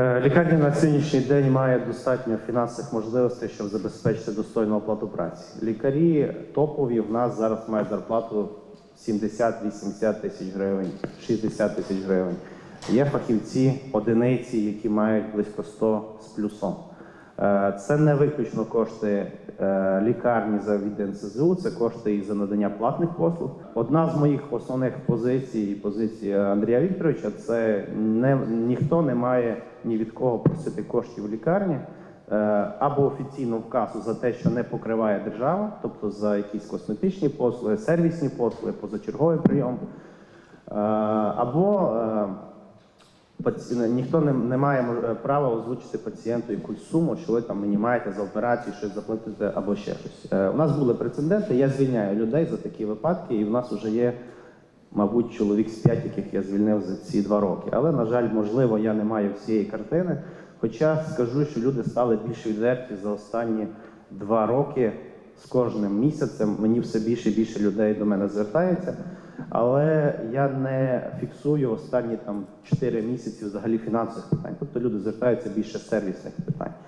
Е, Лікарня на сьогоднішній день має достатньо фінансових можливостей, щоб забезпечити достойну оплату праці. Лікарі топові в нас зараз мають зарплату 70-80 тисяч гривень, 60 тисяч гривень. Є фахівці, одиниці, які мають близько 100 з плюсом. Е, Це не виключно кошти е, лікарні за від НСЗУ, це кошти і за надання платних послуг. Одна з моїх основних позицій, і позиції Андрія Вікторовича, це не ніхто не має ні від кого просити коштів лікарні е, або офіційно в касу за те, що не покриває держава, тобто за якісь косметичні послуги, сервісні послуги, позачерговий прийом, або. Ніхто не, не має права озвучити пацієнту якусь суму, що ви там мені маєте за операцію, щось заплатити або ще щось. Е, у нас були прецеденти, я звільняю людей за такі випадки, і в нас вже є, мабуть, чоловік з п'ять, яких я звільнив за ці два роки. Але, на жаль, можливо, я не маю всієї картини. Хоча скажу, що люди стали більш відверті за останні два роки. З кожним місяцем мені все більше і більше людей до мене звертається. Але я не фіксую останні там 4 місяці взагалі фінансових питань. Тобто люди звертаються більше сервісних питань.